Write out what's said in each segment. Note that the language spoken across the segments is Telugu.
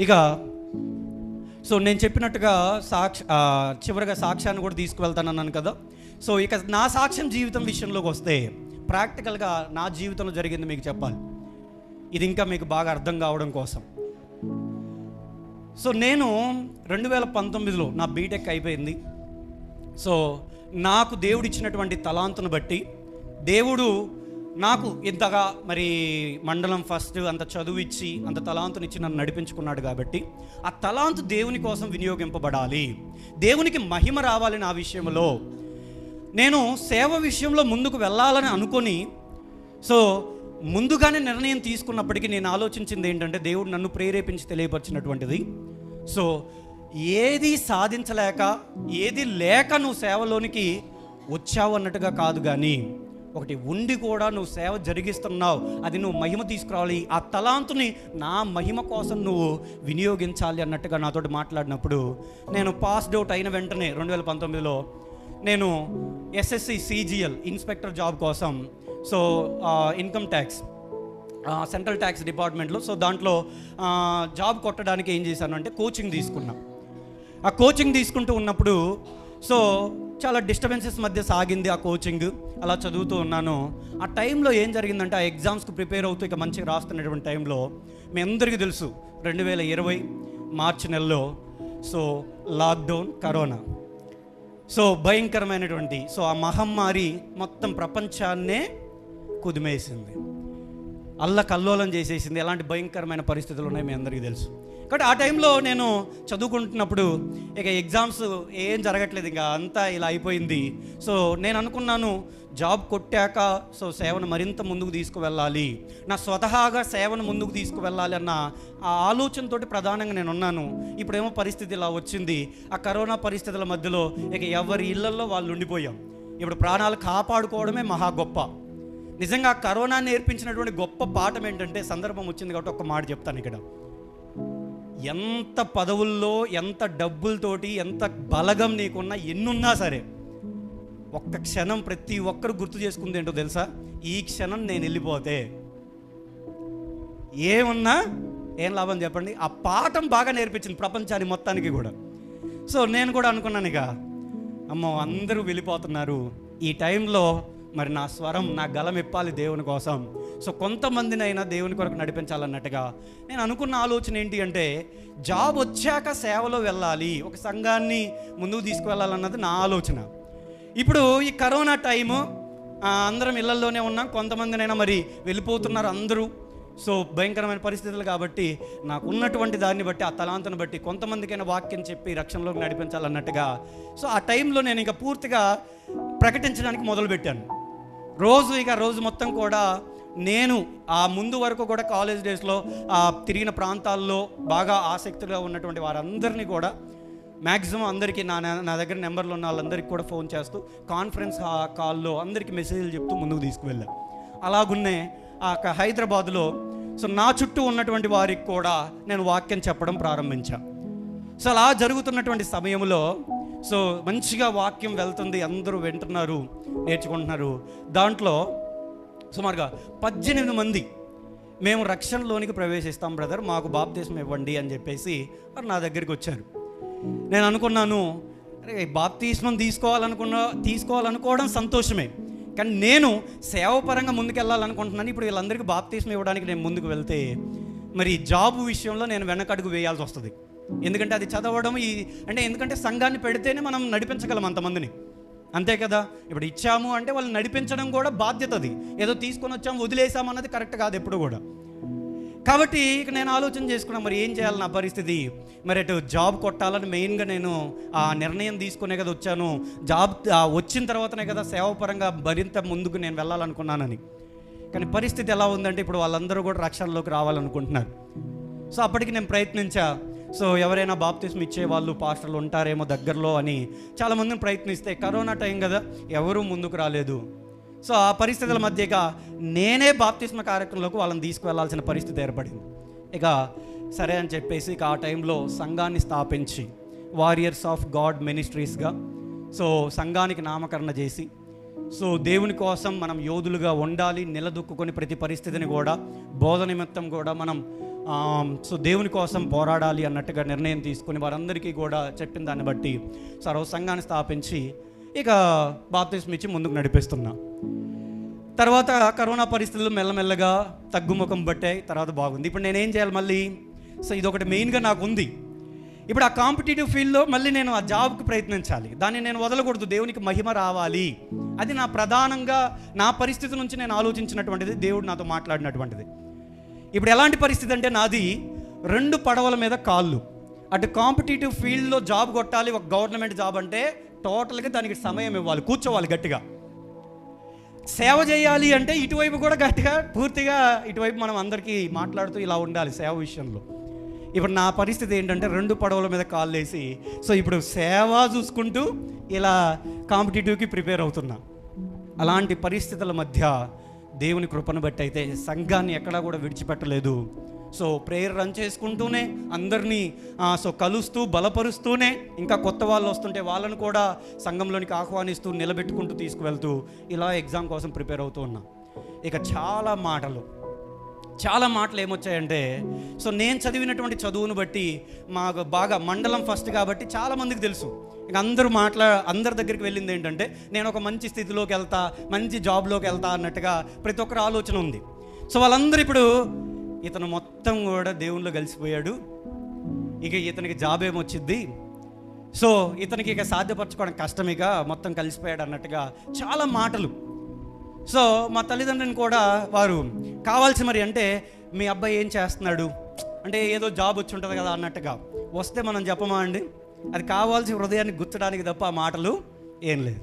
ఇక సో నేను చెప్పినట్టుగా సాక్ష చివరిగా సాక్ష్యాన్ని కూడా తీసుకువెళ్తానన్నాను కదా. సో ఇక నా సాక్ష్యం జీవితం విషయంలోకి వస్తే ప్రాక్టికల్గా నా జీవితంలో జరిగింది మీకు చెప్పాలి. ఇది ఇంకా మీకు బాగా అర్థం కావడం కోసం. సో నేను రెండు వేల పంతొమ్మిదిలో నా బీటెక్ అయిపోయింది. సో నాకు దేవుడు ఇచ్చినటువంటి తలాంతును బట్టి దేవుడు నాకు ఇంతగా మరి మండలం ఫస్ట్ అంత చదువు ఇచ్చి అంత తలాంతునిచ్చి నన్ను నడిపించుకున్నాడు కాబట్టి ఆ తలాంతు దేవుని కోసం వినియోగింపబడాలి. దేవునికి మహిమ రావాలి నా విషయంలో నేను సేవ విషయంలో ముందుకు వెళ్ళాలని అనుకొని సో ముందుగానే నిర్ణయం తీసుకున్నప్పటికీ నేను ఆలోచించింది ఏంటంటే దేవుడు నన్ను ప్రేరేపించి తెలియపరిచినటువంటిది. సో ఏది సాధించలేక ఏది లేక నువ్వు సేవలోనికి వచ్చావు అన్నట్టుగా కాదు కానీ ఒకటి ఉండి కూడా నువ్వు సేవ జరిగిస్తున్నావు. అది నువ్వు మహిమ తీసుకురావాలి. ఆ తలాంతుని నా మహిమ కోసం నువ్వు వినియోగించాలి అన్నట్టుగా నాతోటి మాట్లాడినప్పుడు నేను పాస్డ్ అవుట్ అయిన వెంటనే రెండు వేల పంతొమ్మిదిలో నేను ఎస్ఎస్సి సిజిఎల్ ఇన్స్పెక్టర్ జాబ్ కోసం so income tax central tax డిపార్ట్మెంట్లో సో దాంట్లో జాబ్ కొట్టడానికి ఏం చేశాను అంటే కోచింగ్ తీసుకున్నా. ఆ కోచింగ్ తీసుకుంటూ ఉన్నప్పుడు సో చాలా డిస్టర్బెన్సెస్ మధ్య సాగింది ఆ కోచింగ్ అలా చదువుతూ ఉన్నాను. ఆ టైంలో ఏం జరిగిందంటే ఆ ఎగ్జామ్స్కి ప్రిపేర్ అవుతూ ఇక మంచిగా రాస్తున్నటువంటి టైంలో మీ అందరికీ తెలుసు రెండు వేల ఇరవై మార్చి నెలలో. సో లాక్డౌన్ కరోనా సో భయంకరమైనటువంటి సో ఆ మహమ్మారి మొత్తం ప్రపంచాన్నే కుదిమేసింది. అల్ల కల్లోలం చేసేసింది. ఎలాంటి భయంకరమైన పరిస్థితులు ఉన్నాయి మీ అందరికీ తెలుసు. కాబట్టి ఆ టైంలో నేను చదువుకుంటున్నప్పుడు ఇక ఎగ్జామ్స్ ఏం జరగట్లేదు. ఇంకా అంతా ఇలా అయిపోయింది. సో నేను అనుకున్నాను జాబ్ కొట్టాక సో సేవను మరింత ముందుకు తీసుకువెళ్ళాలి. నా స్వతహాగా సేవను ముందుకు తీసుకువెళ్ళాలి అన్న ఆ ఆలోచనతోటి ప్రధానంగా నేను ఉన్నాను. ఇప్పుడేమో పరిస్థితి ఇలా వచ్చింది. ఆ కరోనా పరిస్థితుల మధ్యలో ఇక ఎవరి ఇళ్ళలో వాళ్ళు ఉండిపోయాం. ఇప్పుడు ప్రాణాలు కాపాడుకోవడమే మహా గొప్ప. నిజంగా కరోనా నేర్పించినటువంటి గొప్ప పాఠం ఏంటంటే సందర్భం వచ్చింది కాబట్టి ఒక మాట చెప్తాను ఇక్కడ. ఎంత పదవుల్లో ఎంత డబ్బులతోటి ఎంత బలగం నీకున్నా ఎన్నున్నా సరే ఒక్క క్షణం ప్రతి ఒక్కరు గుర్తు చేసుకుంది ఏంటో తెలుసా? ఈ క్షణం నేను వెళ్ళిపోతే. ఏమున్నా ఏం లాభం చెప్పండి? ఆ పాఠం బాగా నేర్పించింది ప్రపంచాన్ని మొత్తానికి కూడా. సో నేను కూడా అనుకున్నాను ఇక. అమ్మో అందరూ వెళ్ళిపోతున్నారు. ఈ టైంలో మరి నా స్వరం నా గలం ఇప్పాలి దేవుని కోసం. సో కొంతమందినైనా దేవుని కొరకు నడిపించాలన్నట్టుగా నేను అనుకున్న ఆలోచన ఏంటి అంటే జాబ్ వచ్చాక సేవలో వెళ్ళాలి ఒక సంఘాన్ని ముందుకు తీసుకువెళ్ళాలన్నది నా ఆలోచన. ఇప్పుడు ఈ కరోనా టైము అందరం ఇళ్ళలోనే ఉన్నాం కొంతమందినైనా మరి వెళ్ళిపోతున్నారు అందరూ. సో భయంకరమైన పరిస్థితులు కాబట్టి నాకు ఉన్నటువంటి దాన్ని బట్టి ఆ తలాంతను బట్టి కొంతమందికైనా వాక్యం చెప్పి రక్షణలోకి నడిపించాలన్నట్టుగా. సో ఆ టైంలో నేను ఇంకా పూర్తిగా ప్రకటించడానికి మొదలుపెట్టాను. రోజు ఇక రోజు మొత్తం కూడా నేను ఆ ముందు వరకు కూడా కాలేజ్ డేస్లో ఆ తిరిగిన ప్రాంతాల్లో బాగా ఆసక్తిగా ఉన్నటువంటి వారందరినీ కూడా మ్యాక్సిమం అందరికీ నా నా- దగ్గర నెంబర్లు ఉన్న వాళ్ళందరికీ కూడా ఫోన్ చేస్తూ కాన్ఫరెన్స్ కాల్లో అందరికీ మెసేజ్లు చెప్తూ ముందుకు తీసుకువెళ్ళాను అలాగున్నే ఆ యొక్క హైదరాబాద్లో సో నా చుట్టూ ఉన్నటువంటి వారికి కూడా నేను వాక్యం చెప్పడం ప్రారంభించాను సో అలా జరుగుతున్నటువంటి సమయంలో సో మంచిగా వాక్యం వెళ్తుంది అందరూ వింటున్నారు నేర్చుకుంటున్నారు. దాంట్లో సుమారుగా పద్దెనిమిది మంది మేము రక్షణలోనికి ప్రవేశిస్తాం బ్రదర్ మాకు బాప్తీసం ఇవ్వండి అని చెప్పేసి వారు నా దగ్గరికి వచ్చారు. నేను అనుకున్నాను అరే బాప్తీస్మం తీసుకోవాలనుకున్న తీసుకోవాలనుకోవడం సంతోషమే కానీ నేను సేవపరంగా ముందుకెళ్ళాలనుకుంటున్నాను ఇప్పుడు వీళ్ళందరికీ బాప్తీసం ఇవ్వడానికి నేను ముందుకు వెళ్తే మరి జాబ్ విషయంలో నేను వెనకడుగు వేయాల్సి వస్తుంది. ఎందుకంటే అది చదవడం ఈ అంటే ఎందుకంటే సంఘాన్ని పెడితేనే మనం నడిపించగలం అంతమందిని. అంతే కదా? ఇప్పుడు ఇచ్చాము అంటే వాళ్ళు నడిపించడం కూడా బాధ్యత అది ఏదో తీసుకొని వచ్చాము వదిలేసాము అన్నది కరెక్ట్ కాదు ఎప్పుడు కూడా. కాబట్టి ఇక నేను ఆలోచన చేసుకున్నా మరి ఏం చేయాలి నా పరిస్థితి? మరి అటు జాబ్ కొట్టాలని మెయిన్గా నేను ఆ నిర్ణయం తీసుకునే కదా వచ్చాను. జాబ్ వచ్చిన తర్వాతనే కదా సేవపరంగా మరింత ముందుకు నేను వెళ్ళాలనుకున్నానని. కానీ పరిస్థితి ఎలా ఉందంటే ఇప్పుడు వాళ్ళందరూ కూడా రక్షణలోకి రావాలనుకుంటున్నారు. సో అప్పటికి నేను ప్రయత్నించా సో ఎవరైనా బాప్తిస్మ్ ఇచ్చే వాళ్ళు పాస్టర్లు ఉంటారేమో దగ్గరలో అని చాలామందిని ప్రయత్నిస్తే కరోనా టైం కదా ఎవరూ ముందుకు రాలేదు. సో ఆ పరిస్థితుల మధ్యగా నేనే బాప్తిస్మ కార్యక్రమంలోకి వాళ్ళని తీసుకువెళ్ళాల్సిన పరిస్థితి ఏర్పడింది. ఇక సరే అని చెప్పేసి ఇక ఆ టైంలో సంఘాన్ని స్థాపించి వారియర్స్ ఆఫ్ గాడ్ మినిస్ట్రీస్గా సో సంఘానికి నామకరణ చేసి సో దేవుని కోసం మనం యోధులుగా ఉండాలి నిలదొక్కుని ప్రతి పరిస్థితిని కూడా బోధ నిమిత్తం కూడా మనం సో దేవుని కోసం పోరాడాలి అన్నట్టుగా నిర్ణయం తీసుకుని వారందరికీ కూడా చెప్పిన దాన్ని బట్టి సర్వ సంఘాన్ని స్థాపించి ఇక బాప్తిస్మ ఇచ్చి ముందుకు నడిపిస్తున్నా. తర్వాత కరోనా పరిస్థితులు మెల్లమెల్లగా తగ్గుముఖం పట్టాయి తర్వాత బాగుంది. ఇప్పుడు నేనేం చేయాలి మళ్ళీ? సో ఇది ఒకటి మెయిన్గా నాకు ఉంది ఇప్పుడు ఆ కాంపిటేటివ్ ఫీల్డ్లో మళ్ళీ నేను ఆ జాబ్కి ప్రయత్నించాలి. దాన్ని నేను వదలకూడదు దేవునికి మహిమ రావాలి. అది నా ప్రధానంగా నా పరిస్థితి నుంచి నేను ఆలోచించినటువంటిది దేవుడు నాతో మాట్లాడినటువంటిది. ఇప్పుడు ఎలాంటి పరిస్థితి అంటే నాది రెండు పడవల మీద కాళ్ళు. అటు కాంపిటేటివ్ ఫీల్డ్లో జాబ్ కొట్టాలి ఒక గవర్నమెంట్ జాబ్ అంటే టోటల్గా దానికి సమయం ఇవ్వాలి కూర్చోవాలి గట్టిగా. సేవ చేయాలి అంటే ఇటువైపు కూడా గట్టిగా పూర్తిగా ఇటువైపు మనం అందరికీ మాట్లాడుతూ ఇలా ఉండాలి సేవ విషయంలో. ఇప్పుడు నా పరిస్థితి ఏంటంటే రెండు పడవల మీద కాల్ వేసి సో ఇప్పుడు సేవ చూసుకుంటూ ఇలా కాంపిటేటివ్కి ప్రిపేర్ అవుతున్నా. అలాంటి పరిస్థితుల మధ్య దేవుని కృపను బట్టి అయితే సంఘాన్ని ఎక్కడా కూడా విడిచిపెట్టలేదు. సో ప్రేయర్ రన్ చేసుకుంటూనే అందరినీ సో కలుస్తూ బలపరుస్తూనే ఇంకా కొత్త వాళ్ళు వస్తుంటే వాళ్ళను కూడా సంఘంలోనికి ఆహ్వానిస్తూ నిలబెట్టుకుంటూ తీసుకువెళ్తూ ఇలా ఎగ్జామ్ కోసం ప్రిపేర్ అవుతూ ఉన్నా. ఇక చాలా మాటలు. చాలా మాటలు ఏమొచ్చాయంటే సో నేను చదివినటువంటి చదువును బట్టి మాకు బాగా మండలం ఫస్ట్ కాబట్టి చాలా మందికి తెలుసు. ఇక అందరూ మాట్లా అందరి దగ్గరికి వెళ్ళింది ఏంటంటే నేను ఒక మంచి స్థితిలోకి వెళ్తా మంచి జాబ్లోకి వెళ్తా అన్నట్టుగా ప్రతి ఒక్కరు ఆలోచన ఉంది. సో వాళ్ళందరూ ఇప్పుడు ఇతను మొత్తం కూడా దేవుళ్ళు కలిసిపోయాడు. ఇక ఇతనికి జాబ్ ఏమొచ్చింది సో ఇతనికి ఇక సాధ్యపరచుకోవడం కష్టం ఇక మొత్తం కలిసిపోయాడు అన్నట్టుగా చాలా మాటలు. సో మా తల్లిదండ్రుని కూడా వారు కావాల్సి మరి అంటే మీ అబ్బాయి ఏం చేస్తున్నాడు? అంటే ఏదో జాబ్ వచ్చి ఉంటుంది కదా అన్నట్టుగా. వస్తే మనం చెప్పమా అండి? అది కావాల్సి హృదయాన్ని గుచ్చడానికి తప్ప ఆ మాటలు ఏం లేదు.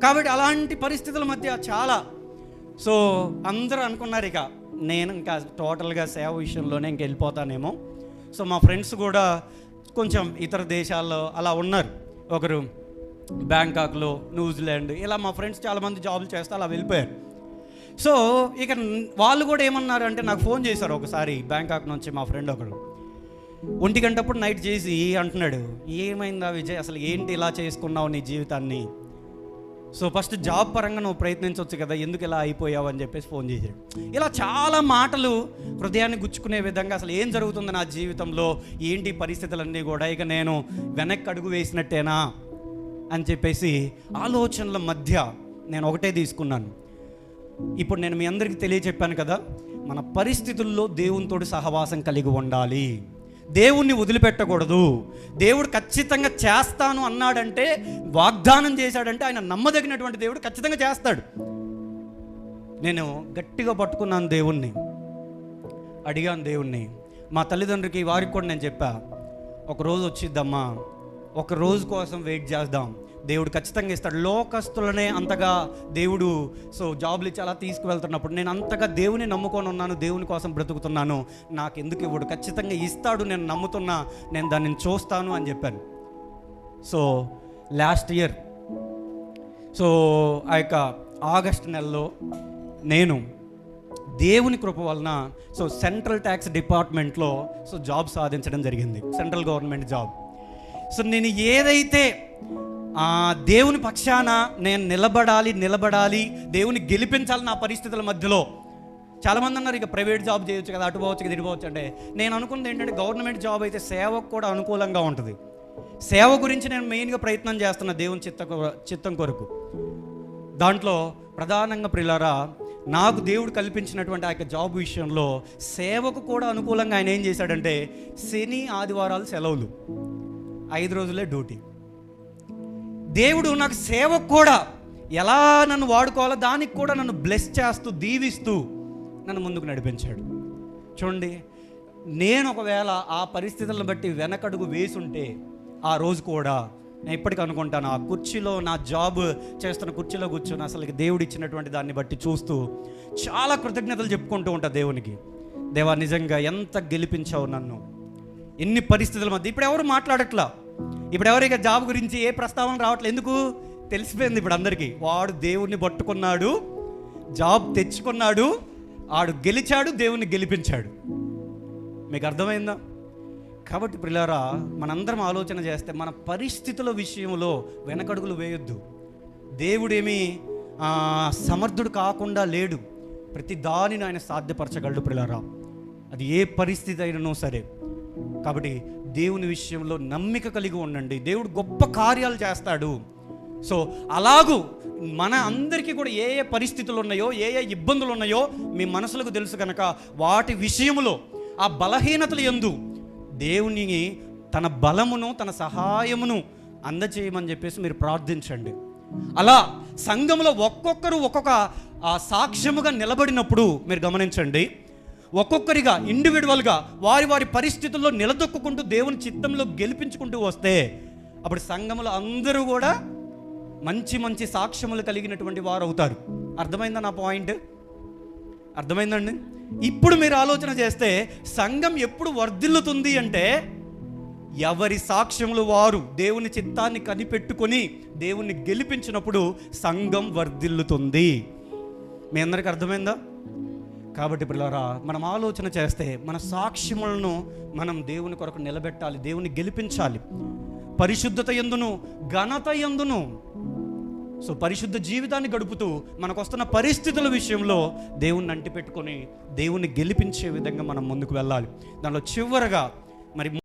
కాబట్టి అలాంటి పరిస్థితుల మధ్య చాలా. సో అందరూ అనుకున్నారు ఇక నేను ఇంకా టోటల్గా సేవ విషయంలోనే ఇంక వెళ్ళిపోతానేమో. సో మా ఫ్రెండ్స్ కూడా కొంచెం ఇతర దేశాల్లో అలా ఉన్నారు. ఒకరు బ్యాంకాక్లో న్యూజిలాండ్ ఇలా మా ఫ్రెండ్స్ చాలామంది జాబులు చేస్తే అలా వెళ్ళిపోయారు. సో ఇక వాళ్ళు కూడా ఏమన్నారు అంటే నాకు ఫోన్ చేశారు ఒకసారి బ్యాంకాక్ నుంచి మా ఫ్రెండ్ ఒకడు. ఒంటి గంటప్పుడు నైట్ చేసి అంటున్నాడు ఏమైందా విజయ్? అసలు ఏంటి ఇలా చేసుకున్నావు నీ జీవితాన్ని? సో ఫస్ట్ జాబ్ పరంగా నువ్వు ప్రయత్నించవచ్చు కదా ఎందుకు ఇలా అయిపోయావు అని చెప్పేసి ఫోన్ చేశాడు. ఇలా చాలా మాటలు హృదయాన్ని గుచ్చుకునే విధంగా అసలు ఏం జరుగుతుంది నా జీవితంలో? ఏంటి పరిస్థితులన్నీ కూడా? ఇక నేను వెనక్కి అడుగు వేసినట్టేనా? అని చెప్పేసి ఆలోచనల మధ్య నేను ఒకటే తీసుకున్నాను. ఇప్పుడు నేను మీ అందరికీ తెలియచెప్పాను కదా మన పరిస్థితుల్లో దేవునితోటి సహవాసం కలిగి ఉండాలి. దేవుణ్ణి వదిలిపెట్టకూడదు. దేవుడు ఖచ్చితంగా చేస్తాను అన్నాడంటే వాగ్దానం చేశాడంటే ఆయన నమ్మదగినటువంటి దేవుడు ఖచ్చితంగా చేస్తాడు. నేను గట్టిగా పట్టుకున్నాను దేవుణ్ణి. అడిగాను దేవుణ్ణి మా తల్లిదండ్రులకి వారికి కూడా నేను చెప్పా ఒకరోజు వచ్చిద్దమ్మా ఒక రోజు కోసం వెయిట్ చేద్దాం. దేవుడు ఖచ్చితంగా ఇస్తాడు. లోకస్తులనే అంతగా దేవుడు సో జాబ్లు ఇచ్చి అలా తీసుకువెళ్తున్నప్పుడు నేను అంతగా దేవుని నమ్ముకొని ఉన్నాను దేవుని కోసం బ్రతుకుతున్నాను. నాకు ఎందుకు ఇవ్వడు? ఖచ్చితంగా ఇస్తాడు నేను నమ్ముతున్నా నేను దాన్ని చూస్తాను అని చెప్పాను. సో లాస్ట్ ఇయర్ సో ఆ యొక్క ఆగస్ట్ నెలలో నేను దేవుని కృప వలన సో సెంట్రల్ ట్యాక్స్ డిపార్ట్మెంట్లో సో జాబ్ సాధించడం జరిగింది. Central government job. సో నేను ఏదైతే ఆ దేవుని పక్షాన నేను నిలబడాలి నిలబడాలి దేవుని గెలిపించాలి నా పరిస్థితుల మధ్యలో చాలామంది అన్నారు ఇక ప్రైవేట్ జాబ్ చేయొచ్చు కదా అటు పోవచ్చు కదా పోవచ్చు అంటే నేను అనుకున్నది ఏంటంటే గవర్నమెంట్ జాబ్ అయితే సేవకు కూడా అనుకూలంగా ఉంటుంది. సేవ గురించి నేను మెయిన్గా ప్రయత్నం చేస్తున్నా దేవుని చిత్త చిత్తం కొరకు. దాంట్లో ప్రధానంగా ప్రిలారా నాకు దేవుడు కల్పించినటువంటి ఆ యొక్క జాబ్ విషయంలో సేవకు కూడా అనుకూలంగా ఆయన ఏం చేశాడంటే శని ఆదివారాలు సెలవులు. ఐదు రోజులే డ్యూటీ. దేవుడు నాకు సేవకు కూడా ఎలా నన్ను వాడుకోవాలో దానికి కూడా నన్ను బ్లెస్ చేస్తూ దీవిస్తూ నన్ను ముందుకు నడిపించాడు. చూడండి నేను ఒకవేళ ఆ పరిస్థితులను బట్టి వెనకడుగు వేసుంటే ఆ రోజు కూడా నేను ఇప్పటికీ అనుకుంటాను ఆ కుర్చీలో నా జాబ్ చేస్తున్న కుర్చీలో కూర్చొని అసలు దేవుడు ఇచ్చినటువంటి దాన్ని బట్టి చూస్తూ చాలా కృతజ్ఞతలు చెప్పుకుంటూ ఉంటా దేవునికి. దేవా నిజంగా ఎంత గెలిపించావు నన్ను. ఎన్ని పరిస్థితుల మధ్య ఇప్పుడు ఎవరు మాట్లాడట్లా? ఇప్పుడు ఎవరికి జాబ్ గురించి ఏ ప్రస్తావన రావట్లేదు ఎందుకు? తెలిసిపోయింది ఇప్పుడు అందరికీ. వాడు దేవుణ్ణి పట్టుకున్నాడు జాబ్ తెచ్చుకున్నాడు ఆడు గెలిచాడు దేవుణ్ణి గెలిపించాడు. మీకు అర్థమైందా? కాబట్టి పిల్లరా మనందరం ఆలోచన చేస్తే మన పరిస్థితుల విషయంలో వెనకడుగులు వేయొద్దు. దేవుడేమీ సమర్థుడు కాకుండా లేడు. ప్రతి దానిని ఆయన సాధ్యపరచగలడు పిల్లరా అది ఏ పరిస్థితి అయినను సరే. కాబట్టి దేవుని విషయంలో నమ్మిక కలిగి ఉండండి. దేవుడు గొప్ప కార్యాలు చేస్తాడు. సో అలాగూ మన అందరికీ కూడా ఏ ఏ పరిస్థితులు ఉన్నాయో ఏ ఏ ఇబ్బందులు ఉన్నాయో మీ మనసులకు తెలుసు కనుక వాటి విషయములో ఆ బలహీనతలు ఎందు దేవుని తన బలమును తన సహాయమును అందచేయమని చెప్పేసి మీరు ప్రార్థించండి. అలా సంఘంలో ఒక్కొక్కరు ఒక్కొక్క సాక్ష్యముగా నిలబడినప్పుడు మీరు గమనించండి. ఒక్కొక్కరిగా ఇండివిజువల్గా వారి వారి పరిస్థితుల్లో నిలదొక్కుంటూ దేవుని చిత్తంలో గెలిపించుకుంటూ వస్తే అప్పుడు సంఘంలో అందరూ కూడా మంచి మంచి సాక్ష్యములు కలిగినటువంటి వారు అవుతారు అర్థమైందా నా పాయింట్? అర్థమైందండి? ఇప్పుడు మీరు ఆలోచన చేస్తే సంఘం ఎప్పుడు వర్ధిల్లుతుంది అంటే ఎవరి సాక్ష్యములు వారు దేవుని చిత్తాన్ని కనిపెట్టుకొని దేవుణ్ణి గెలిపించినప్పుడు సంఘం వర్ధిల్లుతుంది. మీ అందరికి అర్థమైందా? కాబట్టి పిల్లరా మనం ఆలోచన చేస్తే మన సాక్ష్యములను మనం దేవుని కొరకు నిలబెట్టాలి దేవుని గెలిపించాలి. పరిశుద్ధత ఎందును? ఘనత ఎందును? సో పరిశుద్ధ జీవితాన్ని గడుపుతూ మనకు వస్తున్న పరిస్థితుల విషయంలో దేవుణ్ణి అంటిపెట్టుకొని దేవుణ్ణి గెలిపించే విధంగా మనం ముందుకు వెళ్ళాలి. దానిలో చివరగా మరి